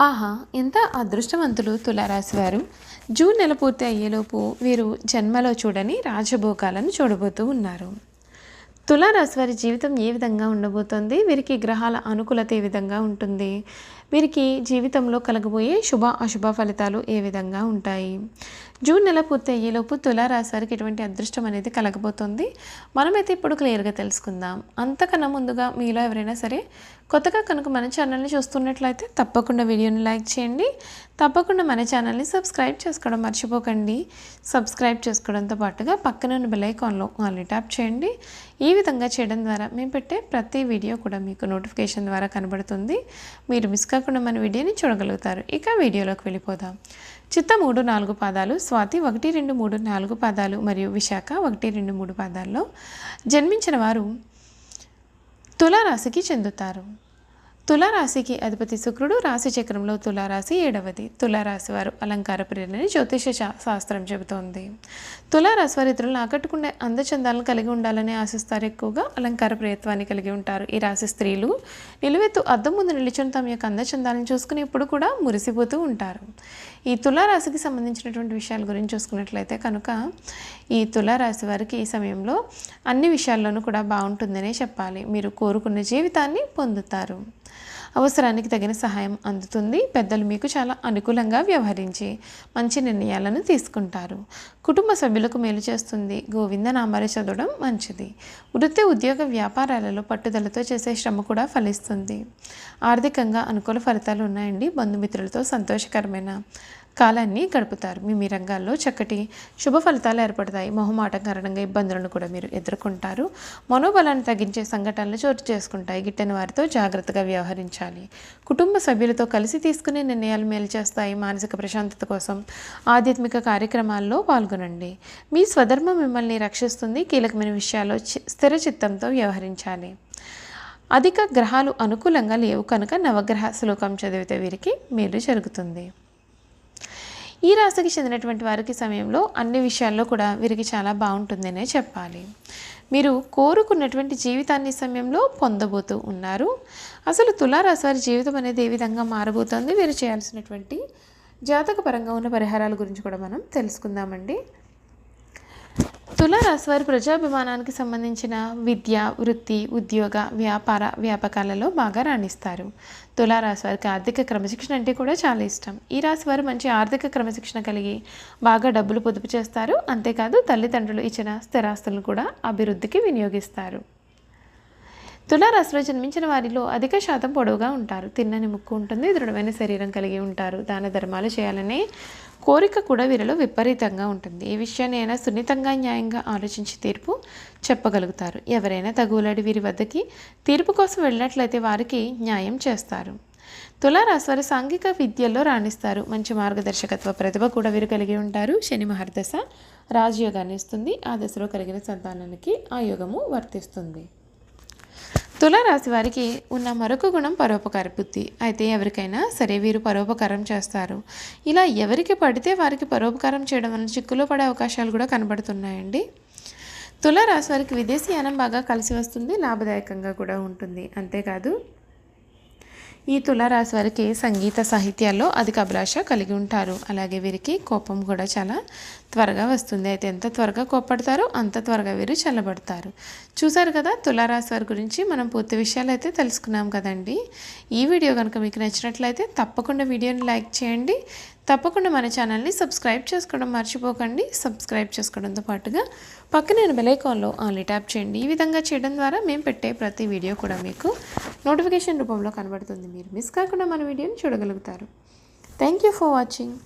ఆహా ఎంత అదృష్టవంతులు తులారాశి వారు. జూన్ నెల పూర్తి అయ్యేలోపు వీరు జన్మలో చూడని రాజభోగాలను చూడబోతూ ఉన్నారు. తులారాశి వారి జీవితం ఏ విధంగా ఉండబోతోంది? వీరికి గ్రహాల అనుకూలత ఏ విధంగా ఉంటుంది? వీరికి జీవితంలో కలగబోయే శుభ అశుభ ఫలితాలు ఏ విధంగా ఉంటాయి? జూన్ నెల పూర్తి అయ్యేలోపు తులారాశి వారికి ఎటువంటి అదృష్టం అనేది కలగబోతుంది? మనమైతే ఇప్పుడు క్లియర్గా తెలుసుకుందాం. అంతకన్నా ముందుగా మీలో ఎవరైనా సరే కొత్తగా కనుక మన ఛానల్ని చూస్తున్నట్లయితే తప్పకుండా వీడియోని లైక్ చేయండి. తప్పకుండా మన ఛానల్ని సబ్స్క్రైబ్ చేసుకోవడం మర్చిపోకండి. సబ్స్క్రైబ్ చేసుకోవడంతో పాటుగా పక్కన ఉన్న బెల్ ఐకాన్లో ఆల్ని ట్యాప్ చేయండి. ఈ విధంగా చేయడం ద్వారా మేము పెట్టే ప్రతి వీడియో కూడా మీకు నోటిఫికేషన్ ద్వారా కనబడుతుంది. మీరు మిస్ తప్పకుండా మన వీడియోని చూడగలుగుతారు. ఇక వీడియోలోకి వెళ్ళిపోదాం. చిత్త మూడు నాలుగు పాదాలు స్వాతి ఒకటి రెండు మూడు నాలుగు పాదాలు మరియు విశాఖ ఒకటి రెండు మూడు పాదాల్లో జన్మించిన వారు తులారాశికి చెందుతారు. తులారాశికి అధిపతి శుక్రుడు రాశి చక్రంలో తులారాశి ఏడవది. తులారాశి వారు అలంకార ప్రేరణని జ్యోతిష శాస్త్రం చెబుతోంది. తులారాశి వారు ఇతరులను ఆకట్టుకునే అందచందాలను కలిగి ఉండాలని ఆశిస్తారు ఎక్కువగా. అలంకార ప్రయత్వాన్ని కలిగి ఉంటారు. ఈ రాశి స్త్రీలు నిలువెత్తు అద్దం ముందు నిలిచిన తమ యొక్క అందచందాలను చూసుకుని ఇప్పుడు కూడా మురిసిపోతూ ఉంటారు. ఈ తులారాశికి సంబంధించినటువంటి విషయాల గురించి చూసుకున్నట్లయితే కనుక ఈ తులారాశి వారికి ఈ సమయంలో అన్ని విషయాల్లోనూ కూడా బాగుంటుందనే చెప్పాలి. మీరు కోరుకున్న జీవితాన్ని పొందుతారు. అవసరానికి తగిన సహాయం అందుతుంది. పెద్దలు మీకు చాలా అనుకూలంగా వ్యవహరించి మంచి నిర్ణయాలను తీసుకుంటారు. కుటుంబ సభ్యులకు మేలు చేస్తుంది. గోవింద నామాలు చదవడం మంచిది. వృత్తి ఉద్యోగ వ్యాపారాలలో పట్టుదలతో చేసే శ్రమ కూడా ఫలిస్తుంది. ఆర్థికంగా అనుకూల ఫలితాలు ఉన్నాయండి. బంధుమిత్రులతో సంతోషకరమైన కాలాన్ని గడుపుతారు. మీ మీ రంగాల్లో చక్కటి శుభ ఫలితాలు ఏర్పడతాయి. మొహమాటం కారణంగా ఇబ్బందులను కూడా మీరు ఎదుర్కొంటారు. మనోబలాన్ని తగ్గించే సంఘటనలు చోటు చేసుకుంటాయి. గిట్టని వారితో జాగ్రత్తగా వ్యవహరించాలి. కుటుంబ సభ్యులతో కలిసి తీసుకునే నిర్ణయాలు మేలు చేస్తాయి. మానసిక ప్రశాంతత కోసం ఆధ్యాత్మిక కార్యక్రమాల్లో పాల్గొనండి. మీ స్వధర్మం మిమ్మల్ని రక్షిస్తుంది. కీలకమైన విషయాల్లో చి- స్థిర చిత్తంతో వ్యవహరించాలి. అధిక గ్రహాలు అనుకూలంగా లేవు. కనుక నవగ్రహ శ్లోకం చదివితే వీరికి మేలు జరుగుతుంది. ఈ రాశికి చెందినటువంటి వారికి సమయంలో అన్ని విషయాల్లో కూడా వీరికి చాలా బాగుంటుందనే చెప్పాలి. మీరు కోరుకున్నటువంటి జీవితాన్ని సమయంలో పొందబోతూ ఉన్నారు. అసలు తులారాశి వారి జీవితం అనేది ఏ విధంగా మారబోతోంది? వీరు చేయాల్సినటువంటి జాతకపరంగా ఉన్న పరిహారాల గురించి కూడా మనం తెలుసుకుందామండి. తులారాశివారి ప్రజాభిమానానికి సంబంధించిన విద్య వృత్తి ఉద్యోగ వ్యాపార వ్యాపకాలలో బాగా రాణిస్తారు. తులారాశివారికి ఆర్థిక క్రమశిక్షణ అంటే కూడా చాలా ఇష్టం. ఈ రాశివారు మంచి ఆర్థిక క్రమశిక్షణ కలిగి బాగా డబ్బులు పొదుపు చేస్తారు. అంతేకాదు తల్లిదండ్రులు ఇచ్చిన స్థిరాస్తులను కూడా అభివృద్ధికి వినియోగిస్తారు. తులారాశిలో జన్మించిన వారిలో అధిక శాతం పొడవుగా ఉంటారు. తిన్నని ముక్కు ఉంటుంది దృఢమైన శరీరం కలిగి ఉంటారు. దాన ధర్మాలు చేయాలనే కోరిక కూడా వీరిలో విపరీతంగా ఉంటుంది. ఏ విషయాన్ని అయినా సున్నితంగా న్యాయంగా ఆలోచించి తీర్పు చెప్పగలుగుతారు. ఎవరైనా తగులాడి వీరి వద్దకి తీర్పు కోసం వెళ్ళినట్లయితే వారికి న్యాయం చేస్తారు. తులారాశి వారు సాంఘిక విద్యల్లో రాణిస్తారు. మంచి మార్గదర్శకత్వ ప్రతిభ కూడా వీరు కలిగి ఉంటారు. శని మహర్దశ రాజయోగాన్ని ఇస్తుంది. ఆ దశలో కలిగిన సంతానానికి ఆ యోగము వర్తిస్తుంది. తులారాశి వారికి ఉన్న మరొక గుణం పరోపకార బుద్ధి. అయితే ఎవరికైనా సరే వీరు పరోపకారం చేస్తారు. ఇలా ఎవరికి పడితే వారికి పరోపకారం చేయడం వలన చిక్కులో పడే అవకాశాలు కూడా కనబడుతున్నాయండి. తులారాశి వారికి విదేశీయానం బాగా కలిసి వస్తుంది లాభదాయకంగా కూడా ఉంటుంది. అంతేకాదు ఈ తులారాశి వారికి సంగీత సాహిత్యాల్లో అధిక అభిలాష కలిగి ఉంటారు. అలాగే వీరికి కోపం కూడా చాలా త్వరగా వస్తుంది. అయితే ఎంత త్వరగా కోప్పడతారో అంత త్వరగా వీరు చల్లబడతారు. చూసారు కదా తులారాశి వారి గురించి మనం పూర్తి విషయాలు అయితే తెలుసుకున్నాం కదండి. ఈ వీడియో కనుక మీకు నచ్చినట్లయితే తప్పకుండా వీడియోని లైక్ చేయండి. తప్పకుండా మన ఛానల్ని సబ్స్క్రైబ్ చేసుకోవడం మర్చిపోకండి. సబ్స్క్రైబ్ చేసుకోవడంతో పాటుగా పక్కనే బెలైకాన్లో ఆన్లీ ట్యాప్ చేయండి. ఈ విధంగా చేయడం ద్వారా మేము పెట్టే ప్రతి వీడియో కూడా మీకు నోటిఫికేషన్ రూపంలో కనబడుతుంది. మీరు మిస్ కాకుండా మన వీడియోని చూడగలుగుతారు. Thank you for watching